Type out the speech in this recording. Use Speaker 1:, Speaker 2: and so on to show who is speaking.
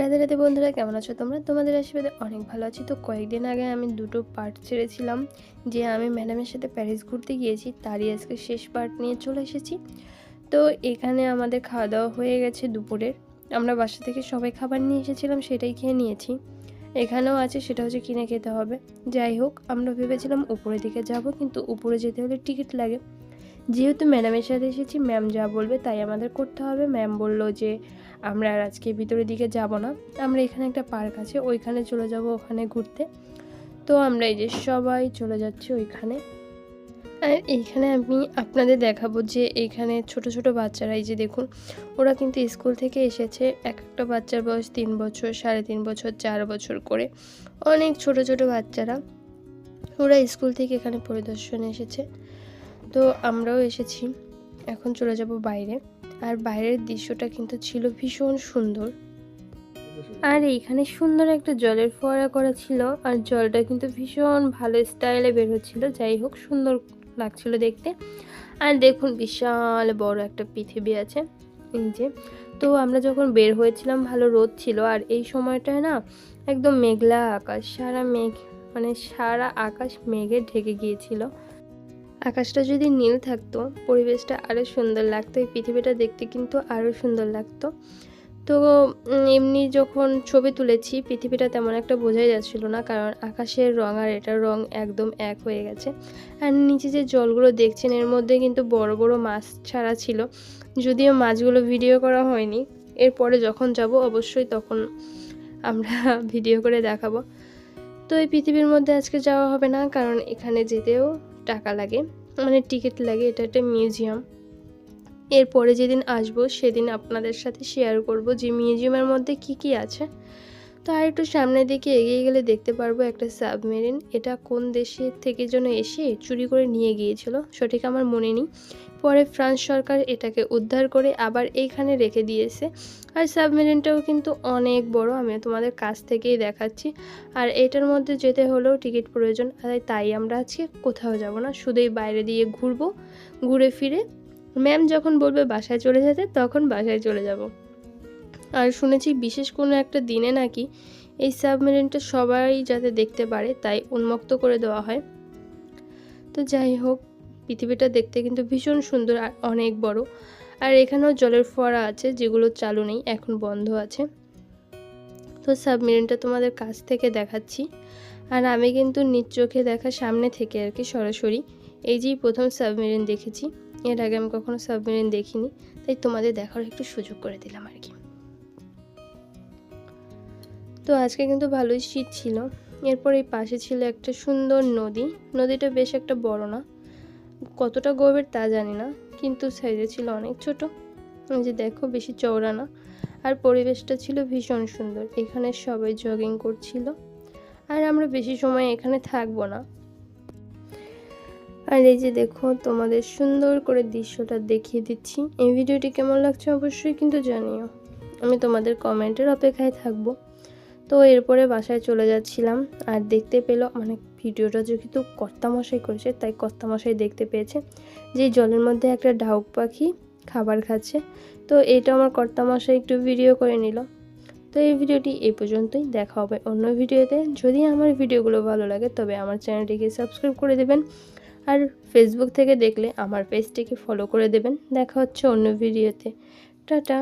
Speaker 1: রাধে রাধে বন্ধুরা, কেমন আছো তোমরা? তোমাদের আশীর্বাদে অনেক ভালো আছি। তো কয়েকদিন আগে আমি দুটো পার্ট ছেড়েছিলাম, যে আমি ম্যাডামের সাথে প্যারিস ঘুরতে গিয়েছি, তারই আজকে শেষ পার্ট নিয়ে চলে এসেছি। তো এখানে আমাদের খাওয়া দাওয়া হয়ে গেছে দুপুরের। আমরা বাসা থেকে সবাই খাবার নিয়ে এসেছিলাম, সেটাই খেয়ে নিয়েছি। এখানেও আছে, সেটা হচ্ছে কিনে খেতে হবে। যাই হোক, আমরা ভেবেছিলাম উপরের দিকে যাব, কিন্তু উপরে যেতে হলে টিকিট লাগে। যেহেতু ম্যাডামের সাথে এসেছি, ম্যাম যা বলবে তাই আমাদের করতে হবে। ম্যাম বলল যে, আমরা আর আজকে ভিতরের দিকে যাব না। আমরা এখানে একটা পার্ক আছে, ওইখানে চলে যাব, ওখানে ঘুরতে। তো আমরা এই যে সবাই চলে যাচ্ছি ওইখানে। আর এইখানে আমি আপনাদের দেখাবো যে এইখানে ছোট ছোট বাচ্চারা, এই যে দেখুন, ওরা কিন্তু স্কুল থেকে এসেছে এক একটা বাচ্চার বয়স তিন বছর, সাড়ে তিন বছর, চার বছর করে। অনেক ছোট ছোট বাচ্চারা, ওরা স্কুল থেকে এখানে পরিদর্শনে এসেছে। তো আমরাও এসেছি। এখন চলে যাব বাইরে। আর বাইরের দৃশ্যটা কিন্তু ছিল ভীষণ সুন্দর। আর এইখানে সুন্দর একটা জলের ফোয়ারা করা ছিল। আর জলটা কিন্তু ভীষণ ভালো স্টাইলে বের হচ্ছিল। যাই হোক, সুন্দর লাগছিল দেখতে। আর দেখুন, বিশাল বড় একটা পৃথিবী আছে। এই যে, তো আমরা যখন বের হয়েছিলাম, ভালো রোদ ছিল। আর এই সময়টায় না, একদম মেঘলা আকাশ, সারা মেঘ মানে সারা আকাশ মেঘে ঢেকে গিয়েছিল। আকাশটা যদি নীল থাকতো, পরিবেশটা আরও সুন্দর লাগতো, এই পৃথিবীটা দেখতে কিন্তু আরও সুন্দর লাগতো। তো এমনি যখন ছবি তুলেছি, পৃথিবীটা তেমন একটা বোঝাই যাচ্ছিল না, কারণ আকাশের রং আর এটার রং একদম এক হয়ে গেছে। আর নিচে যে জলগুলো দেখছেন, এর মধ্যে কিন্তু বড় বড় মাছ ছাড়া ছিল। যদিও মাছগুলো ভিডিও করা হয়নি, এরপরে যখন যাব, অবশ্যই তখন আমরা ভিডিও করে দেখাবো। তো এই পৃথিবীর মধ্যে আজকে যাওয়া হবে না, কারণ এখানে যেতেও টাকা লাগে মানে টিকিট লাগে, এটা একটা মিউজিয়াম এরপরে যেদিন আসব, সেদিন আপনাদের সাথে শেয়ার করব যে মিউজিয়ামের মধ্যে কি কি আছে। তো আর একটু সামনের দিকে এগিয়ে গেলে দেখতে পারব একটা সাবমেরিন। এটা কোন দেশে থেকে যেন এসে চুরি করে নিয়ে গিয়েছিল, সঠিক আমার মনে নেই। পরে ফ্রান্স সরকার এটাকে উদ্ধার করে আবার এইখানে রেখে দিয়েছে। আর সাবমেরিনটাও কিন্তু অনেক বড়, আমি তোমাদের কাছ থেকেই দেখাচ্ছি। আর এটার মধ্যে যেতে হলেও টিকিট প্রয়োজন তাই আমরা আজকে কোথাও যাব না, শুধুই বাইরে দিয়ে ঘুরবো, ঘুরে ফিরে। ম্যাম যখন বলবে বাসায় চলে যেতে, তখন বাসায় চলে যাব। আর শুনেছি বিশেষ কোনো একটা দিনে নাকি এই সাবমেরিনটা সবাই যাতে দেখতে পারে, তাই উন্মুক্ত করে দেওয়া হয়। তো যাই হোক, পৃথিবীটা দেখতে কিন্তু ভীষণ সুন্দর আর অনেক বড়। আর এখানেও জলের ফোয়ারা আছে, যেগুলো চালু নেই, এখন বন্ধ আছে। তো সাবমেরিনটা তোমাদের কাছ থেকে দেখাচ্ছি। আর আমি কিন্তু নিজ চোখে দেখা সামনে থেকে আর কি, সরাসরি। এই যেই প্রথম সাবমেরিন দেখেছি, এর আগে আমি কখনো সাবমেরিন দেখিনি, তাই তোমাদের দেখার একটু সুযোগ করে দিলাম আর কি। তো আজকে কিন্তু ভালোই শীত ছিল। এরপর এই পাশে ছিল একটা সুন্দর নদী। নদীটা বেশ একটা বড় না। কতটা গভীর তা জানি না, কিন্তু সাইজে ছিল অনেক ছোট। এই যে দেখো, বেশি চওড়া না। আর পরিবেশটা ছিল ভীষণ সুন্দর। এখানে সবাই জগিং করছিল। আর আমরা বেশি সময় এখানে থাকব না। আর এই যে দেখো, তোমাদের সুন্দর করে দৃশ্যটা দেখিয়ে দিচ্ছি। এই ভিডিওটি কেমন লাগছে অবশ্যই কিন্তু জানিও। আমি তোমাদের কমেন্টের অপেক্ষায় থাকব। তো এরপরে বাসায় চলে যাচ্ছিলাম আর দেখতে পেল মানে ভিডিওটা যেহেতু কর্তামশাই করেছে, তাই কর্তামশাই দেখতে পেয়েছে যে জলের মধ্যে একটা ডাউক পাখি খাবার খাচ্ছে। তো এটা আমার কর্তামশাই একটু ভিডিও করে নিল। তো এই ভিডিওটি এই পর্যন্তই, দেখা হবে অন্য ভিডিওতে যদি আমার ভিডিওগুলো ভালো লাগে, তবে আমার চ্যানেলটিকে সাবস্ক্রাইব করে দেবেন। আর ফেসবুক থেকে দেখলে আমার পেজটিকে ফলো করে দেবেন। দেখা হচ্ছে অন্য ভিডিওতে টাটা!